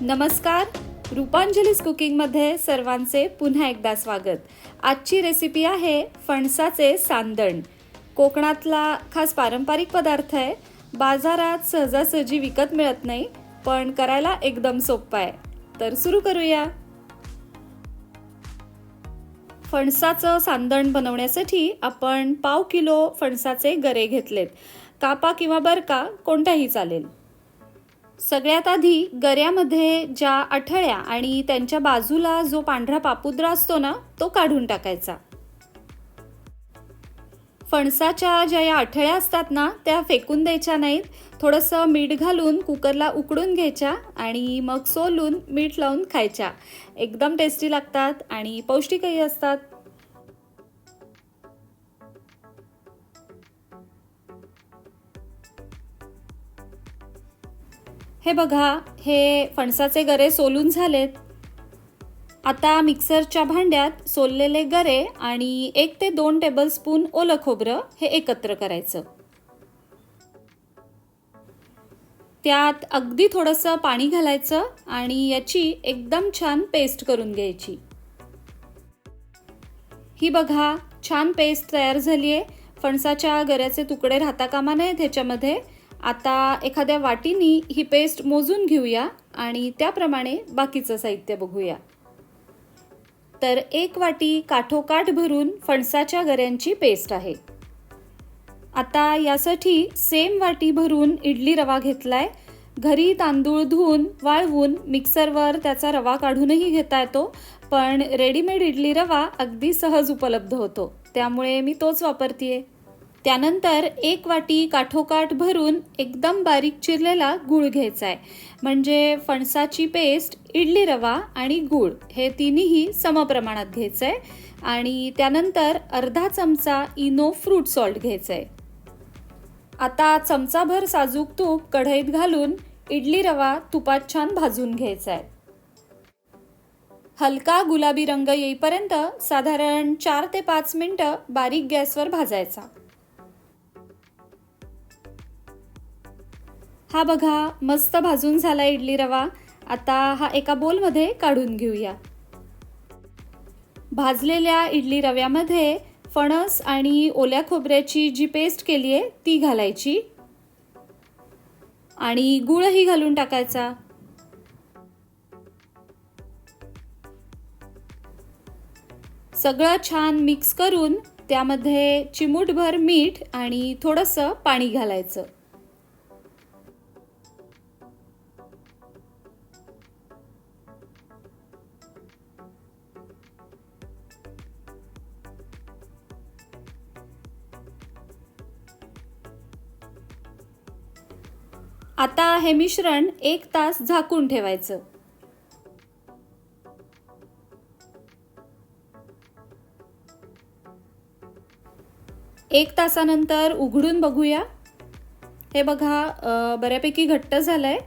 नमस्कार. रूपांजलीस कुकिंगमध्ये सर्वांचे पुन्हा एकदा स्वागत. आजची रेसिपी आहे फणसाचे सांदण. कोकणातला खास पारंपरिक पदार्थ आहे. बाजारात सहजासहजी विकत मिळत नाही पण करायला एकदम सोपं आहे. तर सुरू करूया. फणसाचं सांदण बनवण्यासाठी आपण पाव किलो फणसाचे गरे घेतलेत. कापा किंवा बरका कोणताही चालेल. सगळ्यात आधी गऱ्यामध्ये ज्या अठळ्या आणि त्यांच्या बाजूला जो पांढरा पापुद्रा असतो ना तो काढून टाकायचा. फणसाच्या ज्या या अठळ्या असतात ना त्या फेकून द्यायच्या नाहीत. थोडंसं मीठ घालून कुकरला उकडून घ्यायच्या आणि मग सोलून मीठ लावून खायच्या. एकदम टेस्टी लागतात आणि पौष्टिकही असतात. हे बघा हे फणसाचे गरे सोलून झालेत. आता मिक्सरच्या भांड्यात सोललेले गरे आणि एक ते दोन टेबलस्पून ओलं खोबरं हे एकत्र करायचं. त्यात अगदी थोडंसं पाणी घालायचं आणि याची एकदम छान पेस्ट करून घ्यायची. ही बघा छान पेस्ट तयार झाली आहे फणसाच्या गऱ्याचे तुकडे राहता कामा नयेत ह्याच्यामध्ये. आता एखाद्या वाटीनी ही पेस्ट मोजून घेऊया आणि त्याप्रमाणे बाकीचं साहित्य बघूया. तर एक वाटी काठोकाठ भरून फणसाच्या गऱ्यांची पेस्ट आहे. आता यासाठी सेम वाटी भरून इडली रवा घेतलाय. घरी तांदूळ धुवून वाळवून मिक्सरवर त्याचा रवा काढूनही घेता येतो पण रेडीमेड इडली रवा अगदी सहज उपलब्ध होतो. त्यामुळे मी तोच वापरतीये. त्यानंतर एक वाटी काठोकाठ भरून एकदम बारीक चिरलेला गूळ घ्यायचा आहे म्हणजे फणसाची पेस्ट इडली रवा आणि गूळ हे तिन्ही समप्रमाणात घ्यायचं आहे आणि त्यानंतर अर्धा चमचा इनो फ्रूट सॉल्ट घ्यायचं आहे आता चमचाभर साजूक तूप कढईत घालून इडली रवा तुपात छान भाजून घ्यायचा आहे हलका गुलाबी रंग येईपर्यंत साधारण चार ते पाच मिनटं बारीक गॅसवर भाजायचा. हा बघा मस्त भाजून झाला इडली रवा. आता हा एका बोलमध्ये काढून घेऊया. भाजलेल्या इडली रव्यामध्ये फणस आणि ओल्या खोबऱ्याची जी पेस्ट केली आहे ती घालायची. आणि गुळही घालून टाकायचा. सगळं छान मिक्स करून त्यामध्ये चिमूटभर मीठ आणि थोडंसं पाणी घालायचं. आता हे मिश्रण एक तास झाकून ठेवायचं. एक तासानंतर उघडून बघूया. हे बघा बऱ्यापैकी घट्ट झालंय.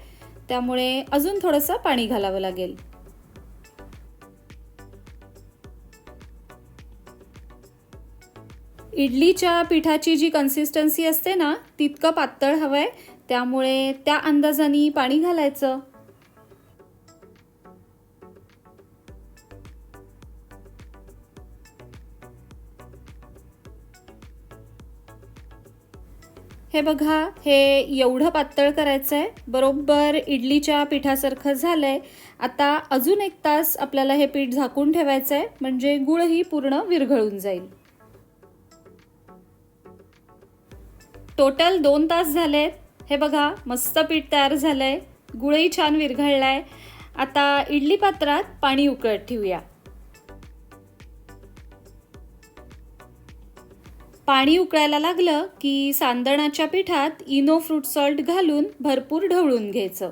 त्यामुळे अजून थोडंसं पाणी घालावं लागेल. इडलीच्या पिठाची जी कन्सिस्टन्सी असते ना तितकं पातळ हवं आहे त्यामुळे त्या अंदाजाने पाणी घालायचं. हे बघा हे एवढं पातळ करायचं आहे बरोबर इडलीच्या पिठासारखं झालंय. आता अजून एक तास आपल्याला हे पीठ झाकून ठेवायचं आहे म्हणजे गुळही पूर्ण विरघळून जाईल. टोटल दोन तास झालेत. हे बघा मस्त पीठ तयार झालंय. गुळही छान विरघळलाय. आता इडली पात्रात पाणी उकळत ठेवूया. पाणी उकळायला लागलं की सांदणाच्या पिठात इनो फ्रूट सॉल्ट घालून भरपूर ढवळून घ्यायचं.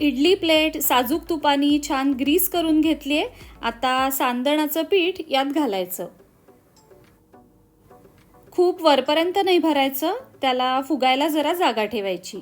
इडली प्लेट साजूक तुपानी छान ग्रीस करून घेतली आहे आता सांदणाचं पीठ यात घालायचं. खूप वरपर्यंत नाही भरायचं त्याला फुगायला जरा जागा ठेवायची.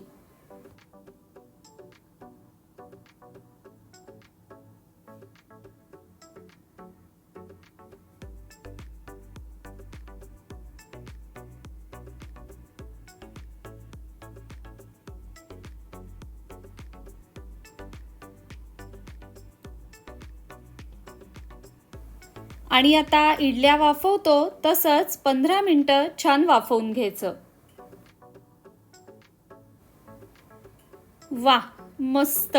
आणि आता इडल्या वाफवतो तसंच पंधरा मिनटं छान वाफवून घ्यायचं. वा मस्त.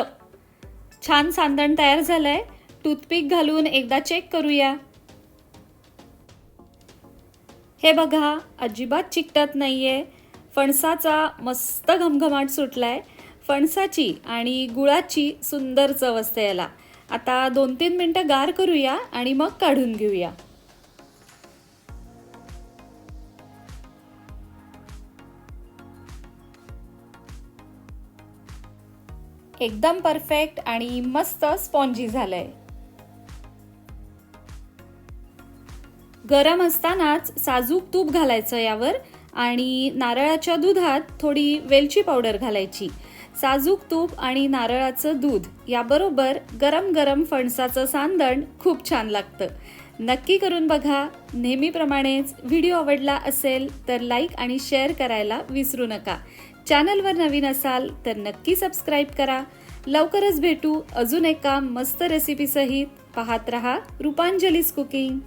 छान सांदण तयार झालंय. टूथपिक घालून एकदा चेक करूया. हे बघा अजिबात चिकटत नाहीये. फणसाचा मस्त घमघमाट सुटलाय. फणसाची आणि गुळाची सुंदर चव असते याला. आता दोन तीन मिनटं गार करूया आणि मग काढून घेऊया. एकदम परफेक्ट आणि मस्त स्पॉन्जी झालंय. गरम असतानाच साजूक तूप घालायचं यावर आणि नारळाच्या दुधात थोडी वेलची पावडर घालायची. साजूक तूप आणि नारळाचं दूध याबरोबर गरम गरम फणसाचं सांदण खूप छान लागतं. नक्की करून बघा. नेहमीप्रमाणेच व्हिडिओ आवडला असेल तर लाईक आणि शेअर करायला विसरू नका. चॅनलवर नवीन असाल तर नक्की सबस्क्राईब करा. लवकरच भेटू अजून एका मस्त रेसिपीसहित पाहत रहा रूपांजलीस कुकिंग.